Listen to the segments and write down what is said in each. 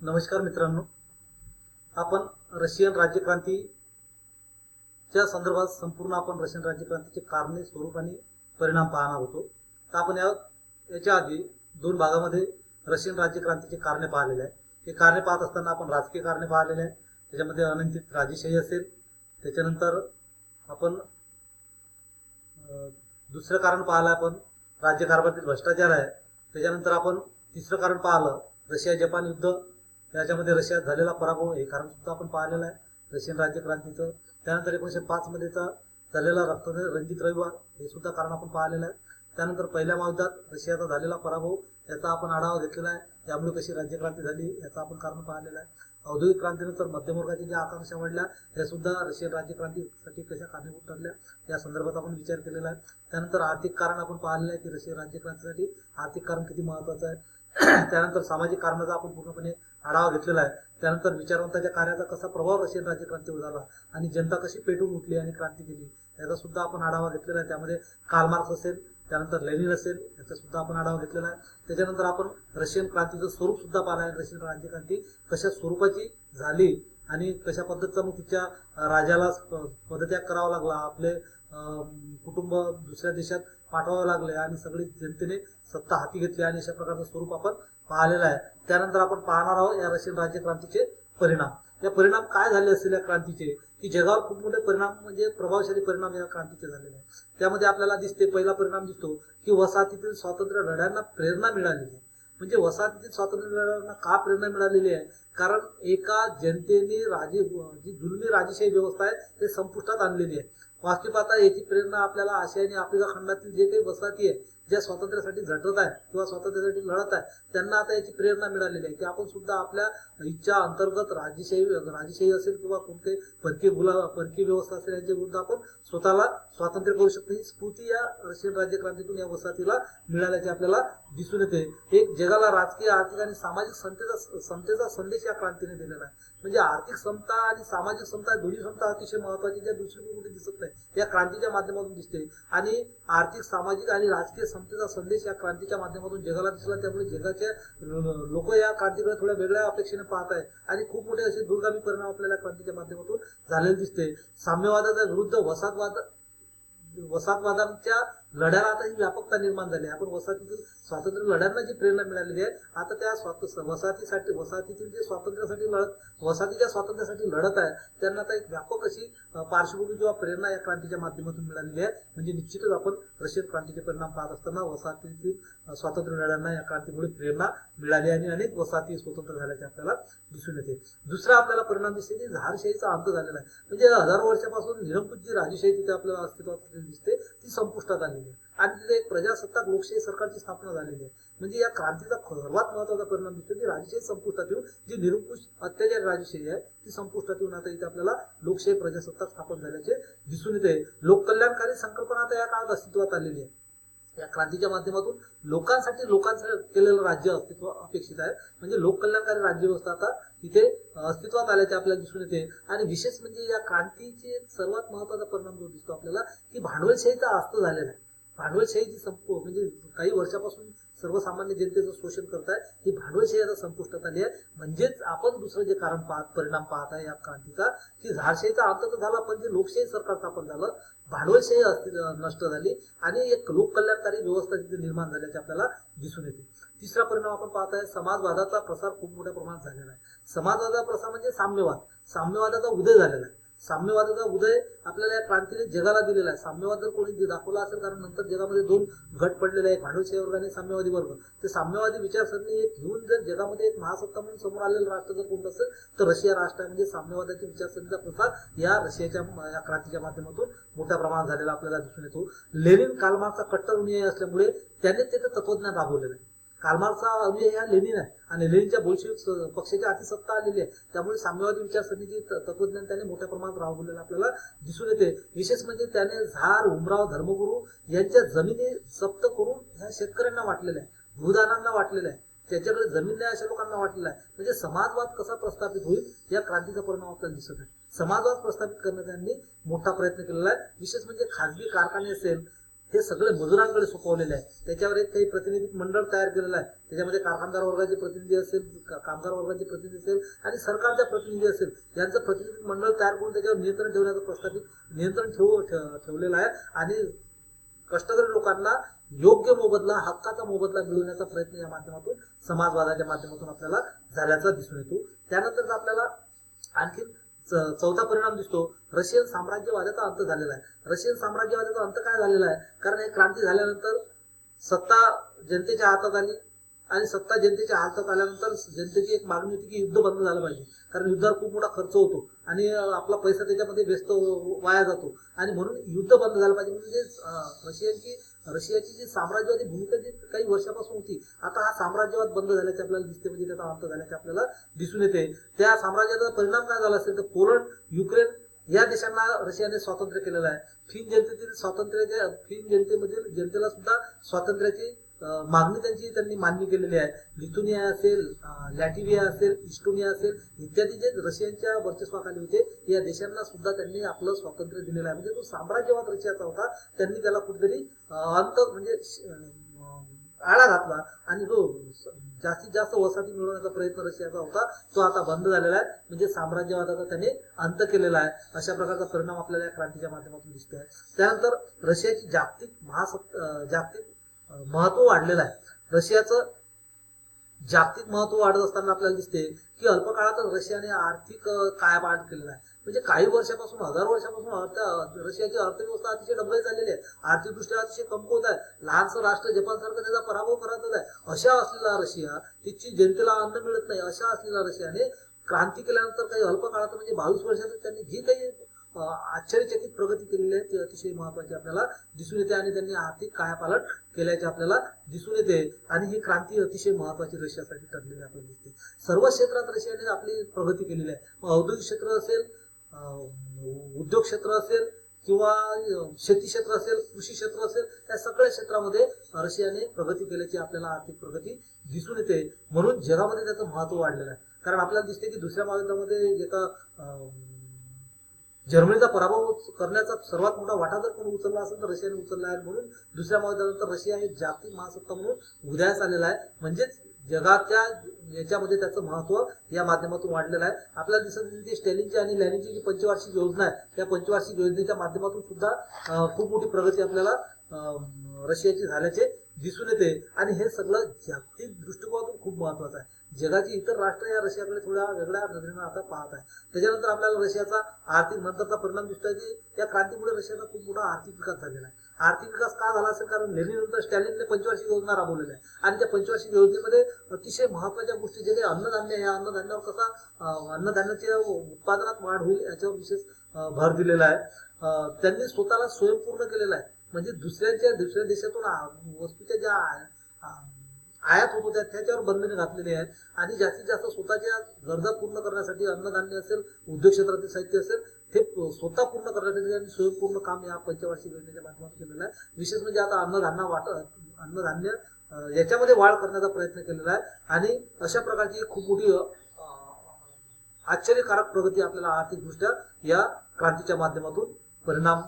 नमस्कार मित्रांनो. आपण रशियन राज्यक्रांतीच्या संदर्भात संपूर्ण आपण रशियन राज्यक्रांतीचे कारणे स्वरूप आणि परिणाम पाहणार होतो. तर आपण या याच्या आधी दोन भागामध्ये रशियन राज्यक्रांतीचे कारणे पाहिलेले आहे हे कारणे पाहत असताना आपण राजकीय कारणे पाहिलेले आहे त्याच्यामध्ये अनंतित राजेशाही असेल. त्याच्यानंतर आपण दुसरं कारण पाहिलं आपण राज्यकारभारातील भ्रष्टाचार आहे. त्याच्यानंतर आपण तिसरं कारण पाहिलं रशिया जपान युद्ध त्याच्यामध्ये रशियात झालेला पराभव हे कारण सुद्धा आपण पाहिलेलं आहे. रशियन राज्यक्रांतीचं त्यानंतर एकोणीशे पाचमध्येचा झालेला रक्त रणजित रविवार हे सुद्धा कारण आपण पाहिलेलं आहे. त्यानंतर पहिल्या महायुद्धात रशियाचा झालेला पराभव याचा आपण आढावा घेतलेला आहे. त्यामुळे कशी राज्यक्रांती झाली याचं आपण कारण पाहिलेलं आहे. औद्योगिक क्रांतीनंतर मध्यमवर्गाच्या ज्या आकांक्षा वाढल्या त्या सुद्धा रशियन राज्यक्रांतीसाठी कशा कारणीभूत ठरल्या या संदर्भात आपण विचार केलेला आहे. त्यानंतर आर्थिक कारण आपण पाहिलेलं आहे की रशियन राज्यक्रांतीसाठी आर्थिक कारण किती महत्वाचं आहे. त्यानंतर सामाजिक कारणाचा आपण पूर्णपणे आढावा घेतलेला आहे. त्यानंतर विचारवंताच्या कार्याचा कसा प्रभाव रशियन राज्यक्रांतीवर झाला आणि जनता कशी पेटून उठली आणि क्रांती केली याचा सुद्धा आपण आढावा घेतलेला आहे. त्यामध्ये कालमार्क्स असेल त्यानंतर लेनिन असेल याचा सुद्धा आपण आढावा घेतलेला आहे. त्याच्यानंतर आपण रशियन क्रांतीचं स्वरूप सुद्धा पाहिलं आहे. रशियन राज्यक्रांती कशा स्वरूपाची झाली आणि कशा पद्धतीचा मग तिच्या राजाला पदत्याग करावा लागला आपले कुटुंब दुसऱ्या देशात पाठवावे लागले आणि सगळी जनतेने सत्ता हाती घेतली आणि अशा प्रकारचं स्वरूप आपण पाहिलेला आहे. त्यानंतर आपण पाहणार आहोत या रशियन राज्यक्रांतीचे परिणाम. या परिणाम काय झाले असतील या क्रांतीचे? की जगावर खूप मोठे परिणाम म्हणजे प्रभावशाली परिणाम या क्रांतीचे झालेले आहेत. त्यामध्ये आपल्याला दिसते पहिला परिणाम दिसतो की वसाहतीतील स्वातंत्र्य लढ्यांना प्रेरणा मिळालेली आहे. म्हणजे वसाहतीतील स्वातंत्र्य लढ्यांना का प्रेरणा मिळालेली आहे? कारण एका जनतेने राजे जी जुलमी राजेशाही व्यवस्था आहे ते संपुष्टात आणलेली आहे. वास्तविक आता याची प्रेरणा आपल्याला आशिया आणि आफ्रिका खंडातील जे काही वसाहती आहे ज्या स्वातंत्र्यासाठी झटत आहे किंवा स्वातंत्र्यासाठी लढत आहे त्यांना आता याची प्रेरणा मिळालेली आहे. की आपण सुद्धा आपल्या इच्छा अंतर्गत राजेशाही राजेशाही असेल किंवा कोणते परकीय गुला परकीय व्यवस्था असेल यांच्या विरुद्ध आपण स्वतःला स्वातंत्र्य करू शकतो. ही स्फूर्ती या रशियन राज्यक्रांतीतून या वसाहतीला मिळाल्याचे आपल्याला दिसून येते. एक जगाला राजकीय आर्थिक आणि सामाजिक समतेचा समतेचा संदेश या क्रांतीने दिलेला आहे. म्हणजे आर्थिक समता आणि सामाजिक समता दोन्ही समता अतिशय महत्वाची ज्या दुसरी कुठे दिसत नाही या क्रांतीच्या माध्यमातून दिसते. आणि आर्थिक सामाजिक आणि राजकीय समतेचा संदेश या क्रांतीच्या माध्यमातून जगाला दिसला त्यामुळे जगाच्या लोक या क्रांतीकडे थोड्या वेगळ्या अपेक्षेने पाहत आहे आणि खूप मोठे असे दूरगामी परिणाम आपल्याला क्रांतीच्या माध्यमातून झालेले दिसते. साम्यवादाच्या विरुद्ध वसाहतवाद वसाहतवादांच्या लढ्याला आता ही व्यापकता निर्माण झाली आहे. आपण वसाहतीतील स्वातंत्र्य लढ्यांना जी प्रेरणा मिळालेली आहे. आता त्या स्वात वसाहतीसाठी वसाहतीतील जे स्वातंत्र्यासाठी लढत वसाहतीच्या स्वातंत्र्यासाठी लढत आहे त्यांना आता एक व्यापक अशी पार्श्वभूमी किंवा प्रेरणा या क्रांतीच्या माध्यमातून मिळालेली आहे. म्हणजे निश्चितच आपण रशियन क्रांतीचे परिणाम पाहत असताना वसाहतीतील स्वातंत्र्य लढ्यांना या क्रांतीमुळे प्रेरणा मिळाली आणि अनेक वसाहती स्वतंत्र झाल्याचे आपल्याला दिसून येते. दुसरा आपल्याला परिणाम दिसते की झारशाहीचा अंत झालेला आहे. म्हणजे हजारो वर्षापासून निरंकुश जी राजेशाही तिथे आपल्याला अस्तित्वात दिसते ती संपुष्टात झालेली आहे. आणि तिथे एक प्रजासत्ताक लोकशाही सरकारची स्थापना झालेली आहे. म्हणजे या क्रांतीचा सर्वात महत्त्वाचा परिणाम दिसतो की राजशाही संपुष्टात येऊन जी निरंकुश अत्याचार राजशाही आहे ती संपुष्टात येऊन आता इथे आपल्याला लोकशाही प्रजासत्ताक स्थापन झाल्याचे दिसून येते. लोककल्याणकारी संकल्पना आता या काळात अस्तित्वात आलेली आहे. या क्रांतीच्या माध्यमातून लोकांसाठी लोकांचं केलेलं राज्य अस्तित्व अपेक्षित आहे. म्हणजे लोककल्याणकारी राज्य व्यवस्था आता इथे अस्तित्वात आल्याचे आपल्याला दिसून येते. आणि विशेष म्हणजे या क्रांतीचे सर्वात महत्त्वाचा परिणाम जो दिसतो आपल्याला की भांडवलशाहीचा अस्त झालेला आहे. भांडवलशाही जी म्हणजे काही वर्षापासून सर्वसामान्य जनतेचं शोषण करताय ही भांडवलशाही आता संपुष्टात आली आहे. म्हणजेच आपण दुसरं जे कारण पाहत परिणाम पाहत आहे या क्रांतीचा की झाडशाहीचा अंत तर झाला पण जे लोकशाही सरकार स्थापन झालं भांडवलशाही अस्तित्व नष्ट झाली आणि एक लोककल्याणकारी व्यवस्था तिथे निर्माण झाल्याचे आपल्याला दिसून येते. तिसरा परिणाम आपण पाहत आहे समाजवादाचा प्रसार खूप मोठ्या प्रमाणात झालेला आहे. समाजवादाचा प्रसार म्हणजे साम्यवाद. साम्यवादाचा उदय झालेला आहे. साम्यवादाचा उदय आपल्याला या क्रांतीने जगाला दिलेला आहे. साम्यवाद जर कोणी दाखवला असेल कारण नंतर जगामध्ये दोन घट पडलेले आहेत भांडवलशाही वर्ग आणि साम्यवादी वर्ग. ते साम्यवादी विचारसरणी एक घेऊन जर जगामध्ये एक महासत्ता म्हणून समोर आलेलं राष्ट्र जर कोणतं असेल तर रशिया राष्ट्र आहे. म्हणजे साम्यवादाची विचारसरणीचा प्रसार या रशियाच्या या क्रांतीच्या माध्यमातून मोठ्या प्रमाणात झालेला आपल्याला दिसून येतो. लेनिन कालमाचा कट्टर अनुयायी असल्यामुळे त्याने त्याचं तत्वज्ञान राबवलेलं आहे. कालमार्कचा अनुयायी हा लेनिन आहे. आणि लेनिनच्या बोल्शेविक पक्षाची अतिसत्ता आलेली आहे. त्यामुळे साम्यवादी विचारसरणीची तत्वज्ञान त्याने मोठ्या प्रमाणात राबवलेलं आपल्याला दिसून येते. विशेष म्हणजे त्याने झार उमराव धर्मगुरू यांच्या जमिनी जप्त करून ह्या शेतकऱ्यांना वाटलेल्या आहे. भूदानांना वाटलेल्या आहे. त्याच्याकडे जमीन नाही अशा लोकांना वाटलेला आहे. म्हणजे समाजवाद कसा प्रस्थापित होईल या क्रांतीचा परिणाम आपल्याला दिसत आहे. समाजवाद प्रस्थापित करण्याचा त्यांनी मोठा प्रयत्न केलेला आहे. विशेष म्हणजे खाजगी कारखाने असेल हे सगळे मजुरांकडे सोपवलेले आहे. त्याच्यावर एक काही प्रतिनिधी मंडळ तयार केलेलं आहे. त्याच्यामध्ये कारखानदार वर्गाचे प्रतिनिधी असेल कामगार वर्गाचे प्रतिनिधी असेल आणि सरकारच्या प्रतिनिधी असेल. यांचं प्रतिनिधी मंडळ तयार करून त्याच्यावर नियंत्रण ठेवण्याचं प्रस्थापित नियंत्रण ठेवू ठेवलेलं आहे. आणि कष्टकरी लोकांना योग्य मोबदला हक्काचा मोबदला मिळवण्याचा प्रयत्न या माध्यमातून समाजवादाच्या माध्यमातून आपल्याला झाल्याचा दिसून येतो. त्यानंतर आपल्याला आणखी चौथा परिणाम दिसतो. रशियन साम्राज्यवादाचा अंत झालेला आहे. रशियन साम्राज्यवादाचा अंत काय झालेला आहे? कारण हे क्रांती झाल्यानंतर सत्ता जनतेच्या हातात आली आणि सत्ता जनतेच्या हातात आल्यानंतर जनतेची एक मागणी होती की युद्ध बंद झालं पाहिजे. कारण युद्धावर खूप मोठा खर्च होतो आणि आपला पैसा त्याच्यामध्ये व्यस्त वाया जातो. आणि म्हणून युद्ध बंद झालं पाहिजे. म्हणजे अं, रशियनची रशियाची जी साम्राज्यवादी भूमिका जी काही वर्षापासून होती आता हा साम्राज्यवाद बंद झाल्याचे आपल्याला दिसते म्हणजे त्याचा अंत झाल्याचे आपल्याला दिसून येते. त्या साम्राज्याचा परिणाम काय झाला असेल तर पोलंड युक्रेन या देशांना रशियाने स्वातंत्र्य केलेलं आहे. फिन जनतेतील स्वातंत्र्याच्या फिन जनतेमधील जनतेला सुद्धा स्वातंत्र्याची मागणी त्यांची त्यांनी मान्य केलेली आहे. लिथुनिया असेल लॅटिविया असेल इस्टोनिया असेल इत्यादी जे रशियनच्या वर्चस्वाखाली होते या देशांना सुद्धा त्यांनी आपलं स्वातंत्र्य दिलेलं आहे. म्हणजे तो साम्राज्यवाद रशियाचा होता. त्यांनी त्याला कुठेतरी अंत म्हणजे आळा घातला आणि जो जास्तीत जास्त वसाहती मिळवण्याचा प्रयत्न रशियाचा होता. तो आता बंद झालेला आहे. म्हणजे साम्राज्यवादाचा त्याने अंत केलेला आहे. अशा प्रकारचा परिणाम आपल्याला या क्रांतीच्या माध्यमातून दिसतोय. त्यानंतर रशियाची जागतिक महासत्ता जागतिक महत्त्व वाढलेलं आहे. रशियाचं जागतिक महत्त्व वाढत असताना आपल्याला दिसते की अल्प काळातच रशियाने आर्थिक अं, केलेला आहे. म्हणजे काही वर्षापासून हजार वर्षापासून रशियाची अर्थव्यवस्था अतिशय डबघाई झालेली आहे. आर्थिकदृष्ट्या अतिशय कमकुवत आहे. लहानसं राष्ट्र जपान सारखं त्याचा पराभव करतच आहे. अशा असलेला रशिया तिची जनतेला अन्न मिळत नाही. अशा असलेला रशियाने क्रांती केल्यानंतर काही अल्प काळात म्हणजे बावीस वर्षातच त्यांनी जी काही आश्चर्यचकित प्रगती केलेली आहे. ती अतिशय महत्वाची आपल्याला दिसून येते आणि त्यांनी आर्थिक कायापालट केल्याचे आपल्याला दिसून येते. आणि ही क्रांती अतिशय महत्वाची रशियासाठी ठरलेली आपल्याला दिसते. सर्व क्षेत्रात रशियाने आपली प्रगती केलेली आहे. मग औद्योगिक क्षेत्र असेल उद्योग क्षेत्र असेल किंवा शेती क्षेत्र असेल कृषी क्षेत्र असेल या सगळ्या क्षेत्रामध्ये रशियाने प्रगती केल्याची आपल्याला आर्थिक प्रगती दिसून येते. म्हणून जगामध्ये त्याचं महत्त्व वाढलेलं आहे. कारण आपल्याला दिसते की दुसऱ्या महायुद्धामध्ये एका अं, जर्मनीचा पराभव करण्याचा सर्वात मोठा वाटा जर कोणी उचलला असेल तर रशियाने उचलला आहे म्हणून. दुसऱ्या महायुद्धानंतर रशिया हे जागतिक महासत्ता म्हणून उदयास आलेला आहे. म्हणजेच जगाच्या याच्यामध्ये त्याचं महत्त्व या माध्यमातून वाढलेलं आहे. आपल्याला दिसत आहे की स्टॅलिनची आणि लॅनिनची जी पंचवार्षिक योजना आहे त्या पंचवार्षिक योजनेच्या माध्यमातून सुद्धा खूप मोठी प्रगती आपल्याला अं, रशियाची झाल्याचे दिसून येते. आणि हे सगळं जागतिक दृष्टिकोनातून खूप महत्वाचं आहे. जगाची इतर राष्ट्र या रशियाकडे थोड्या वेगळ्या नजरेनं आता पाहत आहे त्याच्यानंतर आपल्याला रशियाचा आर्थिक नंतरचा परिणाम दिसतोय की या क्रांतीमुळे रशियाचा खूप मोठा आर्थिक विकास झालेला आहे. आर्थिक विकास का झाला असेल? कारण लेनिन नंतर स्टॅलिनने पंचवार्षिक योजना राबवलेल्या आहे. आणि त्या पंचवार्षिक योजनेमध्ये अतिशय महत्त्वाच्या गोष्टी जे काही अन्नधान्य आहे, या अन्नधान्यावर कसा अन्नधान्याच्या उत्पादनात वाढ होईल याच्यावर विशेष भर दिलेला आहे. त्यांनी स्वतःला स्वयंपूर्ण केलेला आहे. म्हणजे दुसऱ्यांच्या दुसऱ्या देशातून वस्तूच्या ज्या आयात होत होत्या त्याच्यावर बंधने घातलेली आहेत. आणि जास्तीत जास्त स्वतःच्या गरजा पूर्ण करण्यासाठी अन्नधान्य असेल उद्योग क्षेत्रातील साहित्य असेल ते स्वतः पूर्ण करण्यासाठी त्यांनी स्वयंपूर्ण काम या पंचवार्षिक योजनेच्या माध्यमातून केलेलं आहे. विशेष म्हणजे आता अन्नधान्य वाट अन्नधान्य याच्यामध्ये वाढ करण्याचा प्रयत्न केलेला आहे. आणि अशा प्रकारची खूप मोठी आश्चर्यकारक प्रगती आपल्याला आर्थिकदृष्ट्या या क्रांतीच्या माध्यमातून परिणाम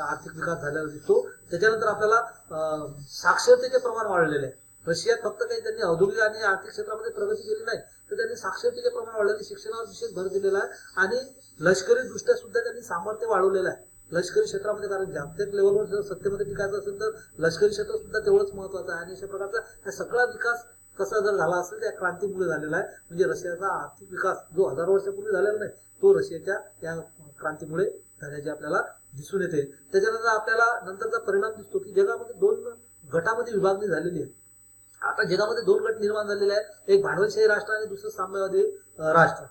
आर्थिक विकास झालेला दिसतो. त्याच्यानंतर आपल्याला साक्षरतेचे प्रमाण वाढलेले आहे. रशियात फक्त काही त्यांनी औद्योगिक आणि आर्थिक क्षेत्रामध्ये प्रगती केली नाही तर त्यांनी साक्षरतेचे प्रमाण वाढवले शिक्षणावर विशेष भर दिलेला आहे. आणि लष्करी दृष्ट्या सुद्धा त्यांनी सामर्थ्य वाढवलेलं आहे लष्करी क्षेत्रामध्ये कारण जागतिक लेवलवर जर सत्तेमध्ये टिकायचं असेल तर लष्करी क्षेत्र सुद्धा तेवढंच महत्वाचं आहे. आणि अशा प्रकारचा हा सगळा विकास कसा जर झाला असेल त्या क्रांतीमुळे झालेला आहे. म्हणजे रशियाचा आर्थिक विकास जो हजार वर्षापूर्वी झालेला नाही तो रशियाच्या या क्रांतीमुळे झाल्याचे आपल्याला दिसून येते. त्याच्यानंतर आपल्याला नंतरचा परिणाम दिसतो की जगामध्ये दोन गटामध्ये विभागणी झालेली आहे. आता जगामध्ये दोन गट निर्माण झालेले आहेत. एक भांडवलशाही राष्ट्र आणि दुसरं साम्यवादी राष्ट्र.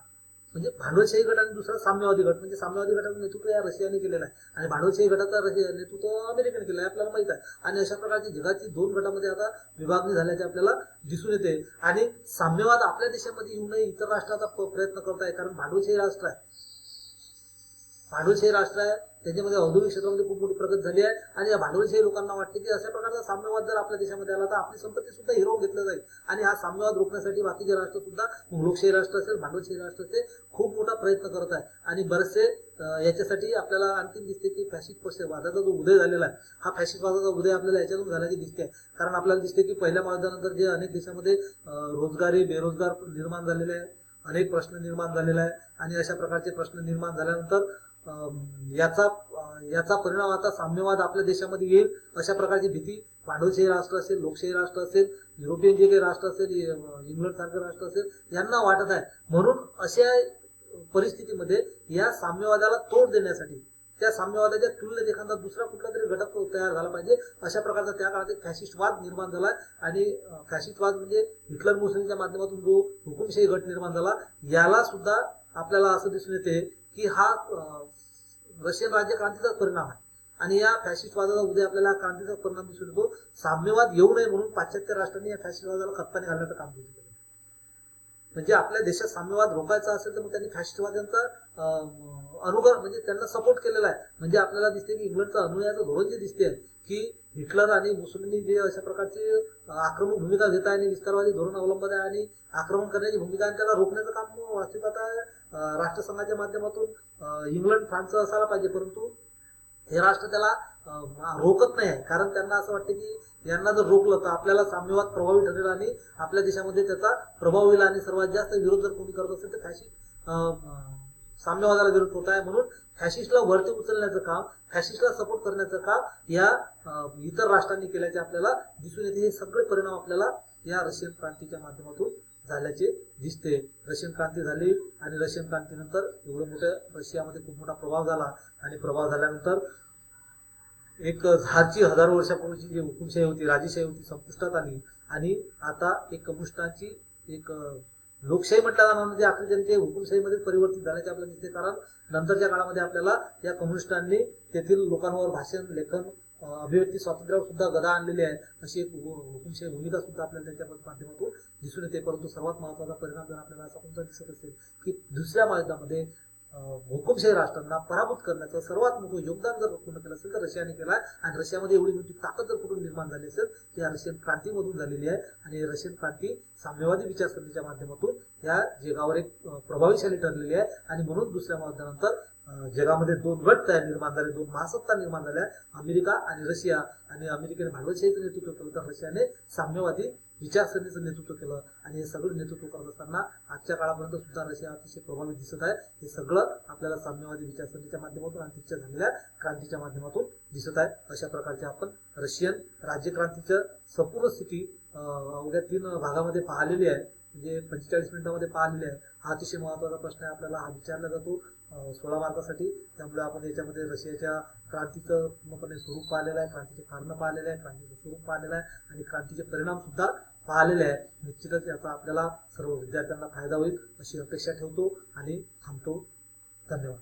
म्हणजे भांडवलशाही गट आणि दुसरा साम्यवादी गट. म्हणजे साम्यवादी गटाचं नेतृत्व या रशियाने केलेलं आहे. आणि भांडवलशाही गटाचा रशिया नेतृत्व अमेरिकेने केलं आहे. आपल्याला माहीत आहे. आणि अशा प्रकारची जगाची दोन गटामध्ये आता विभागणी झाल्याचे आपल्याला दिसून येते. आणि साम्यवाद आपल्या देशामध्ये येऊ नये इतर राष्ट्राचा प्रयत्न करत आहे कारण भांडवलशाही राष्ट्र आहे. भांडवलशाही राष्ट्र आहे. त्याच्यामध्ये औद्योगिक क्षेत्रामध्ये खूप मोठी प्रगती झाली आहे. आणि या भांडवलशाही लोकांना वाटते की अशा प्रकारचा साम्यवाद जर आपल्या देशामध्ये आला तर आपली संपत्ती सुद्धा हिरवून घेतलं जाईल. आणि हा साम्यवाद रोखण्यासाठी बाकीचे राष्ट्र सुद्धा लोकशाही राष्ट्र असेल भांडवलशाही राष्ट्र असेल खूप मोठा प्रयत्न करत आहे. आणि बरेचसे याच्यासाठी आपल्याला आणखी दिसते की फॅशिस्ट वादाचा जो उदय झालेला आहे हा फॅशिस्ट वादाचा उदय आपल्याला याच्यातून झाल्याची दिसते. कारण आपल्याला दिसते की पहिल्या महायुद्धानंतर जे अनेक देशामध्ये रोजगारी बेरोजगार निर्माण झालेले आहे अनेक प्रश्न निर्माण झालेला आहे. आणि अशा प्रकारचे प्रश्न निर्माण झाल्यानंतर याचा याचा परिणाम आता साम्यवाद आपल्या देशामध्ये येईल अशा प्रकारची भीती भांडवलशाही राष्ट्र असेल लोकशाही राष्ट्र असेल युरोपियन जे काही राष्ट्र असेल इंग्लंड सारखे राष्ट्र असेल यांना वाटत आहे. म्हणून अशा परिस्थितीमध्ये या साम्यवादाला तोड देण्यासाठी त्या साम्यवादाच्या तुलनेत एखादा दुसरा कुठला तरी घटक तयार झाला पाहिजे अशा प्रकारचा त्या काळात एक फॅशिस्टवाद निर्माण झाला आणि अं, फॅशिस्टवाद म्हणजे हिटलर मुसलीच्या माध्यमातून जो हुकुमशाही गट निर्माण झाला याला सुद्धा आपल्याला असं दिसून येते की हा रशियन राज्य क्रांतीचा परिणाम आहे. आणि या फॅसिस्टवादाचा उदय आपल्याला क्रांतीचा परिणाम दिसून येतो. साम्यवाद येऊ नये म्हणून पाश्चात्य राष्ट्रांनी या फॅसिस्टवादाला खतपाणी घालण्याचं काम केलं म्हणजे आपल्या देशात साम्यवाद रोखायचा असेल तर मग त्यांनी फॅसिस्टवाद्यांचा अं, अनुगर म्हणजे त्यांना सपोर्ट केलेला आहे. म्हणजे आपल्याला दिसते की इंग्लंडचं अनुयाचं धोरण जे दिसते की हिटलर आणि मुसलिमनी जे अशा प्रकारची आक्रमक भूमिका घेत आहे आणि विस्तारवादी धोरण अवलंबत आहे आणि आक्रमण करण्याची भूमिका आणि त्याला रोखण्याचं काम वास्तविक आता राष्ट्रसंघाच्या माध्यमातून इंग्लंड फ्रान्स असायला पाहिजे परंतु हे राष्ट्र त्याला रोकत रोखत नाही आहे. कारण त्यांना असं वाटतं की यांना जर रोखलं तर आपल्याला साम्यवाद प्रभावी ठरेल आणि आपल्या देशामध्ये त्याचा प्रभाव होईल आणि सर्वात जास्त विरोध जर कोणी करत असेल तर फॅशिस्ट साम्यवादाला विरोध होत आहे. म्हणून फॅशिस्टला वरती उचलण्याचं काम फॅशिस्टला सपोर्ट करण्याचं काम या इतर राष्ट्रांनी केल्याचे आपल्याला दिसून येते. हे सगळे परिणाम आपल्याला या रशियन क्रांतीच्या माध्यमातून झाल्याचे दिसते. रशियन क्रांती झाली आणि रशियन क्रांतीनंतर एवढं मोठ्या रशियामध्ये खूप मोठा प्रभाव झाला. आणि प्रभाव झाल्यानंतर एक झारची हजारो वर्षापूर्वीची जी हुकुमशाही होती राजेशाही होती संपुष्टात आली. आणि आता एक कम्युनिस्टांची एक लोकशाही म्हटल्या जाणार म्हणजे आपली त्यांचे हुकुमशाहीमध्ये परिवर्तित झाल्याचे आपल्याला दिसते. कारण नंतरच्या काळामध्ये आपल्याला या कम्युनिस्टांनी तेथील लोकांवर भाषण लेखन अभिव्यक्ती स्वातंत्र्यावर सुद्धा गदा आणलेली आहे. अशी एक हुकुमशाही भूमिका सुद्धा आपल्याला त्यांच्या माध्यमातून दिसून येते. परंतु सर्वात महत्त्वाचा परिणाम जर आपल्याला असा कोणता दिसत असेल की दुसऱ्या महायुद्धामध्ये हुकुमशाही राष्ट्रांना पराभूत करण्याचं सर्वात मोठं योगदान जर पूर्ण केलं असेल तर रशियाने केलं आहे. आणि रशियामध्ये एवढी मोठी ताकद जर कुठून निर्माण झाली असेल ती या रशियन क्रांतीमधून झालेली आहे. आणि रशियन क्रांती साम्यवादी विचारसरणीच्या माध्यमातून या जगावर एक प्रभावीशाली ठरलेली आहे. आणि म्हणून दुसऱ्या महायुद्धानंतर जगामध्ये दोन गट तयार निर्माण झाले दोन महासत्ता निर्माण झाल्या. अमेरिका आणि रशिया आणि अमेरिकेने भांडवलशाहीचं नेतृत्व केलं तर रशियाने साम्यवादी विचारसरणीचं नेतृत्व केलं आणि हे सगळं नेतृत्व करत असताना आजच्या काळापर्यंत सुद्धा रशिया अतिशय प्रभावित दिसत आहे. हे सगळं आपल्याला साम्यवादी विचारसरणीच्या माध्यमातून आणि तिच्या झालेल्या क्रांतीच्या माध्यमातून दिसत आहे. अशा प्रकारचे आपण रशियन राज्यक्रांतीचं संपूर्ण स्थिती अं, अवघ्या तीन भागामध्ये पाहिलेली आहे. म्हणजे पंचेचाळीस मिनिटामध्ये पाहिलेली आहे. हा अतिशय महत्त्वाचा प्रश्न आहे. आपल्याला हा विचारला जातो. सोळा मार्कासाठी. त्यामुळे आपण याच्यामध्ये रशियाच्या क्रांतीचं पूर्णपणे स्वरूप पाहिलेलं आहे क्रांतीचे कारण पाहिलेले आहे क्रांतीचं स्वरूप पाहिलेलं आहे आणि क्रांतीचे परिणाम सुद्धा पाहिलेले आहे. निश्चितच याचा आपल्याला सर्व विद्यार्थ्यांना फायदा होईल अशी अपेक्षा ठेवतो आणि थांबतो. धन्यवाद.